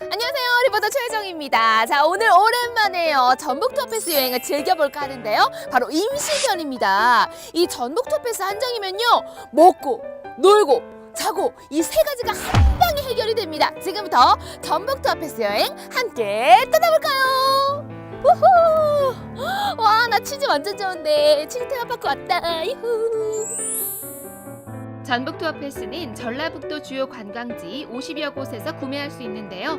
안녕하세요 리포터 최혜정입니다. 자 오늘 오랜만에요. 전북 터페스 여행을 즐겨볼까 하는데요. 바로 임시전입니다. 이 전북 터페스 한정이면요 먹고 놀고 자고 이 세 가지가 한 방에 해결이 됩니다. 지금부터 전북 터페스 여행 함께 떠나볼까요? 우후! 와 나 치즈 완전 좋은데. 치즈 테마파크 왔다. 유후 전북 투어 패스는 전라북도 주요 관광지 50여 곳에서 구매할 수 있는데요.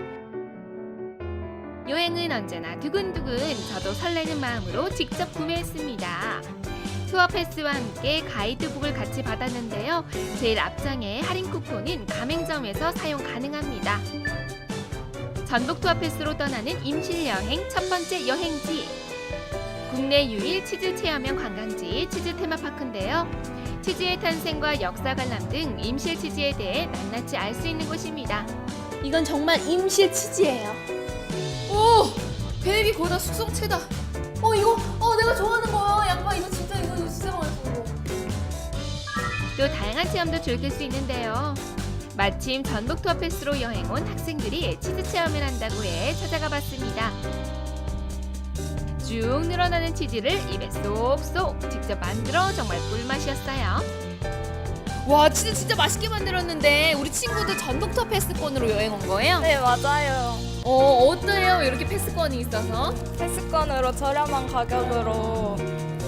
여행은 언제나 두근두근 저도 설레는 마음으로 직접 구매했습니다. 투어 패스와 함께 가이드북을 같이 받았는데요. 제일 앞장에 할인 쿠폰은 가맹점에서 사용 가능합니다. 전북 투어 패스로 떠나는 임실 여행 첫 번째 여행지. 국내 유일 치즈 체험형 관광지 치즈 테마파크인데요. 치즈의 탄생과 역사 관람 등 임실 치즈에 대해 낱낱이 알 수 있는 곳입니다. 이건 정말 임실 치즈예요. 오, 베이비 고다 숙성체다. 어 이거 어 내가 좋아하는 거야. 양파 이거 진짜 이거 진짜 맛있어. 또 다양한 체험도 즐길 수 있는데요. 마침 전북 투어 패스로 여행 온 학생들이 치즈 체험을 한다고 해 찾아가 봤습니다. 쭉 늘어나는 치즈를 입에 쏙쏙 직접 만들어 정말 꿀맛이었어요. 와 치즈 진짜 맛있게 만들었는데 우리 친구들 전북 투어 패스권으로 여행 온 거예요? 네 맞아요. 어 어때요? 이렇게 패스권이 있어서? 패스권으로 저렴한 가격으로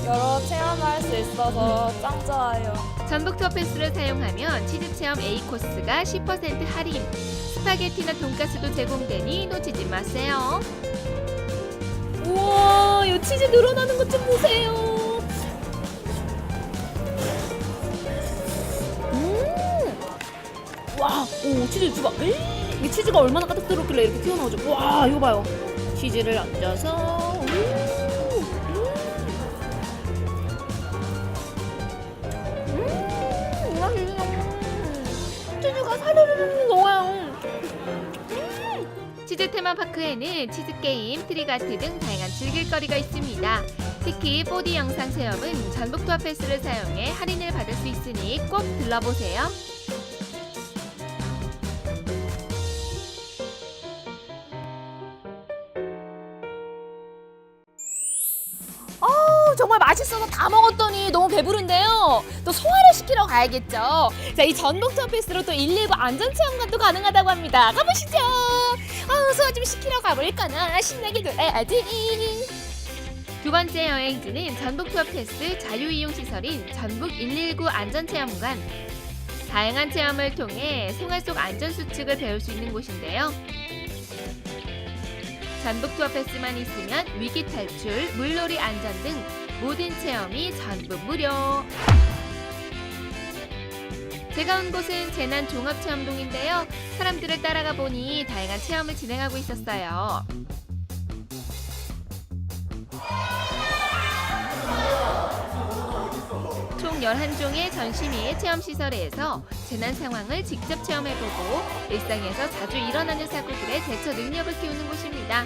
여러 체험할 수 있어서 짱 좋아요. 전북 투어 패스를 사용하면 치즈 체험 A 코스가 10% 할인, 스파게티나 돈가스도 제공되니 놓치지 마세요. 우와, 이 치즈 늘어나는 것 좀 보세요. 음, 와, 오 치즈 주봐. 이 치즈가 얼마나 가득 들었길래 이렇게 튀어나오죠? 와, 이거 봐요. 치즈를 얹어서. 음, 음, 맛있어. 치즈가 사르르르. 치즈 테마파크에는 치즈 게임, 트리가트 등 다양한 즐길거리가 있습니다. 특히 4D 영상 체험은 전북 투어 패스를 사용해 할인을 받을 수 있으니 꼭 들러보세요. 정말 맛있어서 다 먹었더니 너무 배부른데요. 또 소화를 시키러 가야겠죠. 자, 이 전북 투어 패스로 또 119 안전 체험관도 가능하다고 합니다. 가보시죠. 아, 소화 좀 시키러 가볼까나 신나게 놀아야지. 두 번째 여행지는 전북 투어 패스 자유이용 시설인 전북 119 안전체험관. 다양한 체험을 통해 생활 속 안전 수칙을 배울 수 있는 곳인데요. 전북 투어 패스만 있으면 위기 탈출, 물놀이 안전 등 모든 체험이 전부 무료. 제가 온 곳은 재난 종합 체험동인데요. 사람들을 따라가 보니 다양한 체험을 진행하고 있었어요. 총 11종의 전시 및 체험 시설에서 재난 상황을 직접 체험해보고 일상에서 자주 일어나는 사고들의 대처 능력을 키우는 곳입니다.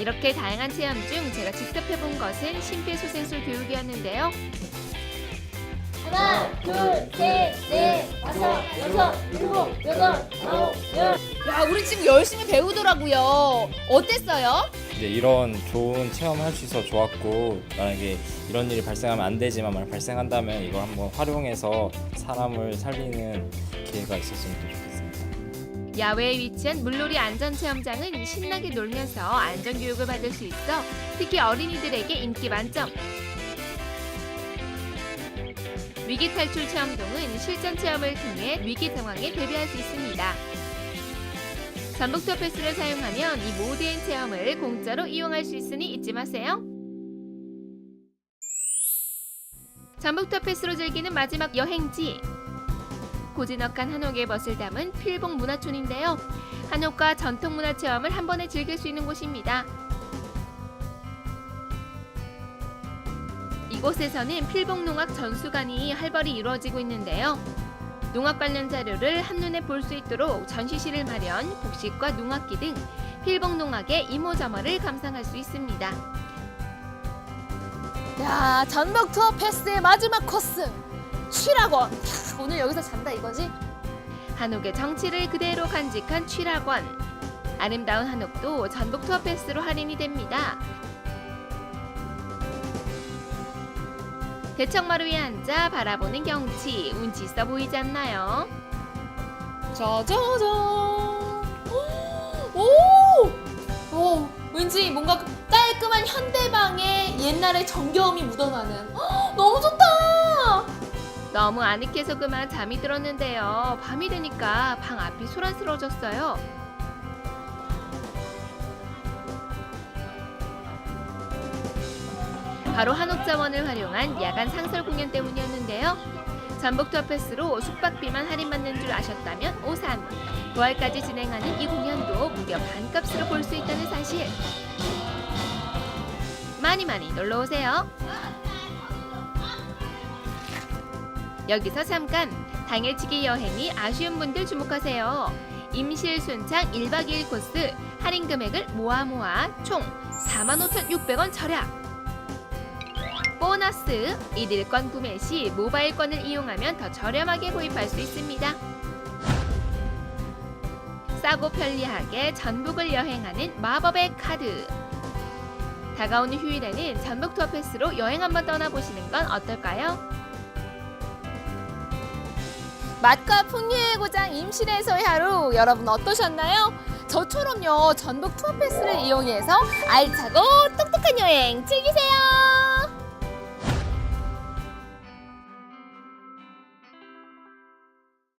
이렇게 다양한 체험 중 제가 직접 해본 것은 심폐소생술 교육이었는데요. 하나, 둘, 셋, 넷, 다섯, 여섯, 일곱, 여덟, 아홉, 열. 야, 우리 친구 열심히 배우더라고요. 어땠어요? 이제 이런 좋은 체험 할 수 있어 좋았고 만약에 이런 일이 발생하면 안 되지만 만약 발생한다면 이걸 한번 활용해서 사람을 살리는 기회가 있었으면 더 좋겠습니다. 야외에 위치한 물놀이 안전체험장은 신나게 놀면서 안전교육을 받을 수 있어 특히 어린이들에게 인기 만점. 위기 탈출 체험동은 실전 체험을 통해 위기 상황에 대비할 수 있습니다. 투어 패스를 사용하면 이 모든 체험을 공짜로 이용할 수 있으니 잊지 마세요. 투어 패스로 즐기는 마지막 여행지. 고즈넉한 한옥의 멋을 담은 필봉 문화촌인데요. 한옥과 전통 문화 체험을 한 번에 즐길 수 있는 곳입니다. 이곳에서는 필봉 농악 전수관이 활발히 이루어지고 있는데요. 농악 관련 자료를 한눈에 볼 수 있도록 전시실을 마련, 복식과 농악기 등 필봉 농악의 이모저모를 감상할 수 있습니다. 야 전북 투어 패스의 마지막 코스 취락원 오늘 여기서 잔다 이거지? 한옥의 정치를 그대로 간직한 취락원. 아름다운 한옥도 전북 투어 패스로 할인이 됩니다. 대청마루 위에 앉아 바라보는 경치 운치 있어 보이지 않나요? 짜자잔 오! 오 왠지 뭔가 깔끔한 현대방에 옛날의 정겨움이 묻어나는 헉, 너무 좋다 너무 아늑해서 그만 잠이 들었는데요. 밤이 되니까 방 앞이 소란스러워졌어요. 바로 한옥자원을 활용한 야간 상설 공연 때문이었는데요. 전북 투어 패스로 숙박비만 할인받는 줄 아셨다면 오산. 부활까지 진행하는 이 공연도 무려 반값으로 볼 수 있다는 사실. 많이 많이 놀러 오세요. 여기서 잠깐 당일치기 여행이 아쉬운 분들 주목하세요. 임실 순창 1박 2일 코스 할인 금액을 모아 모아 총 45,600원 절약. 보너스 일일권 구매 시 모바일권을 이용하면 더 저렴하게 구입할 수 있습니다. 싸고 편리하게 전북을 여행하는 마법의 카드. 다가오는 휴일에는 전북 투어 패스로 여행 한번 떠나보시는 건 어떨까요? 맛과 풍류의 고장 임실에서의 하루 여러분 어떠셨나요? 저처럼요 전북 투어 패스를 이용해서 알차고 똑똑한 여행 즐기세요